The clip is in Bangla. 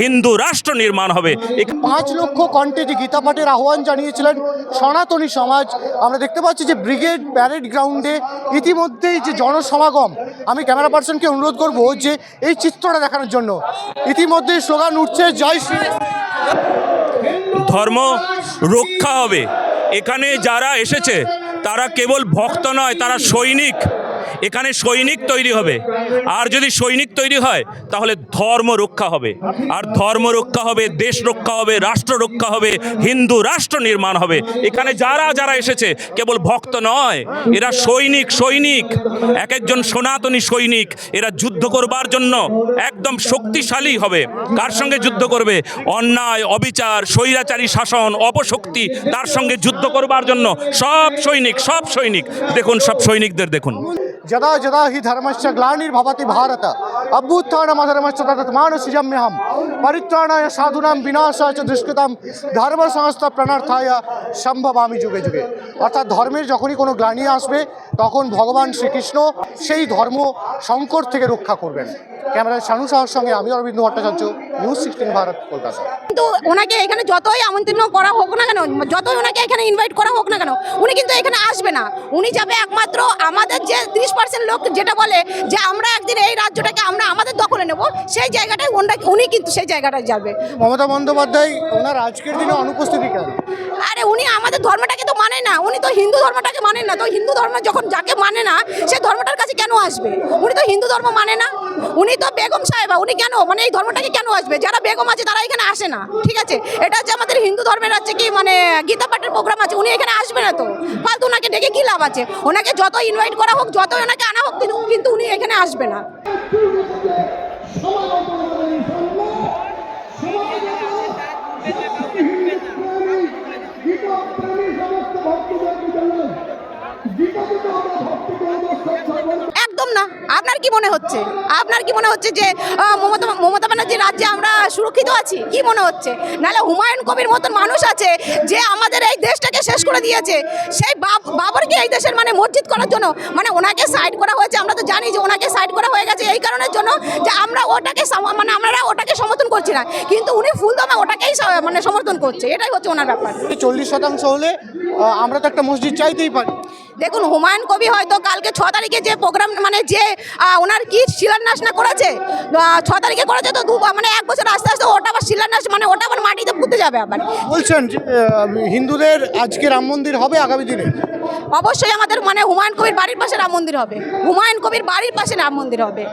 হিন্দু রাষ্ট্র নির্মাণ হবে। পাঁচ লক্ষ কণ্ঠে যে গীতা পাঠের আহ্বান জানিয়েছিলেন সনাতনী সমাজ আমরা দেখতে পাচ্ছি যে ব্রিগেড প্যারেড গ্রাউন্ডে ইতিমধ্যেই যে জনসমাগম আমি ক্যামেরা পার্সনকে অনুরোধ করব যে এই চিত্রটা দেখানোর জন্য। ইতিমধ্যেই স্লোগান উঠছে জয় শ্রী ধর্ম রক্ষা হবে। এখানে যারা এসেছে তারা কেবল ভক্ত নয় তারা সৈনিক। এখানে সৈনিক তৈরি হবে। আর যদি সৈনিক তৈরি হয়, তাহলে ধর্ম রক্ষা হবে। আর ধর্ম রক্ষা হবে, দেশ রক্ষা হবে, রাষ্ট্র রক্ষা হবে, হিন্দু রাষ্ট্র নির্মাণ হবে। এখানে যারা যারা এসেছে, কেবল ভক্ত নয়, এরা সৈনিক সৈনিক। এক একজন সনাতনী সৈনিক, এরা যুদ্ধ করবার জন্য একদম শক্তিশালী হবে। কার সঙ্গে যুদ্ধ করবে? অন্যায়, অবিচার, স্বৈরাচারী শাসন, অপশক্তি, তার সঙ্গে যুদ্ধ করবার জন্য সব সৈনিক সব সৈনিক। দেখুন, সব সৈনিকদের দেখুন। যদা যদা হি ধর্মশ্চ গ্লানির্ভবতি ভারত অভ্যুত্থানমধর্মশ্চ তদত্মানুসৃজম্যহম পরিত্রাণায় সাধুনাম বিনাশায় চ দুষ্কৃতাম ধর্ম সংস্থা প্রাণার্থায় সম্ভবামি যুগে যুগে অর্থাৎ ধর্মের যখনই কোনো গ্লানি আসবে, তখন ভগবান শ্রীকৃষ্ণ সেই ধর্ম সংকট থেকে রক্ষা করবেন। ক্যামেরায় শানু সাহার সঙ্গে আমি অরবিন্দ ভট্টাচার্য নিউজ সিক্সটিন ভারত কলকাতা। কিন্তু ওনাকে এখানে যতই আমন্ত্রণ করা হোক না কেন যতই ওনাকে এখানে ইনভাইট করা হোক না কেন উনি কিন্তু এখানে আসবে না। উনি যাবে একমাত্র আমাদের যে তিরিশ পার্সেন্ট লোক যেটা বলে যে আমরা একদিন এই রাজ্যটাকে আমরা আমাদের দখলে নেব সেই জায়গাটায় ওনারা উনি কিন্তু সেই জায়গাটায় যাবে। মমতা বন্দ্যোপাধ্যায় ওনার আজকের দিনে অনুপস্থিতি কেন আরে উনি আমাদের ধর্মটাকে তো মানে না উনি তো হিন্দু ধর্মটাকে মানে না তো হিন্দু ধর্ম যখন যাকে মানে না সে ধর্মটার কেন আসবে? উনি তো হিন্দু ধর্ম মানে না। উনি তো বেগম সাহেবা। উনি কেন? মানে এই ধর্মটাকে কেন আসবে? যারা বেগম আছে, তারা এখানে আসে না। ঠিক আছে? এটা হচ্ছে আমাদের হিন্দু ধর্মের হচ্ছে কি মানে গীতা পাঠের প্রোগ্রাম আছে। উনি এখানে আসবে না তো। ফালতু ওনাকে ডেকে কি লাভ আছে? ওনাকে যত ইনভাইট করা হোক যত ওনাকে আনা হোক, কিন্তু উনি এখানে আসবে না। আপনার কি মনে হচ্ছে? আপনার কি মনে হচ্ছে যে মমতা মমতা ব্যানার্জির রাজ্যে আমরা সুরক্ষিত আছি? কি মনে হচ্ছে? নাহলে হুমায়ুন কবির মতন মানুষ আছে যে আমাদের এই দেশটাকে শেষ করে দিয়েছে। সেই বাব- বাবরকে এই দেশের মানে মসজিদ করার জন্য মানে ওনাকে সাইড করা হয়েছে। আমরা তো জানি যে ওনাকে সাইড করা হয়ে গেছে এই কারণের জন্য যে আমরা ওটাকে মানে আমরা ওটাকে সমর্থন করছি না। কিন্তু উনি ফুল দমে ওটাকেই মানে সমর্থন করছে। এটাই হচ্ছে ওনার ব্যাপার। চল্লিশ শতাংশ হলে আমরা তো একটা মসজিদ চাইতেই পারি। দেখুন হুমায়ুন কবি হয়তো কালকে ছ তারিখে যে প্রোগ্রাম মানে যে ওনার কি শিলান্যাস না করেছে? ছ তারিখে করেছে তো দু মানে এক বছর আস্তে আস্তে ওটা আবার শিলান্যাস মানে ওটা আবার মাটিতে পুঁতে যাবে আবার। বলছেন যে, হিন্দুদের আজকে রাম মন্দির হবে আগামী দিনে? অবশ্যই আমাদের মানে হুমায়ুন কবির বাড়ির পাশে রাম মন্দির হবে। হুমায়ুন কবির বাড়ির পাশে রাম মন্দির হবে।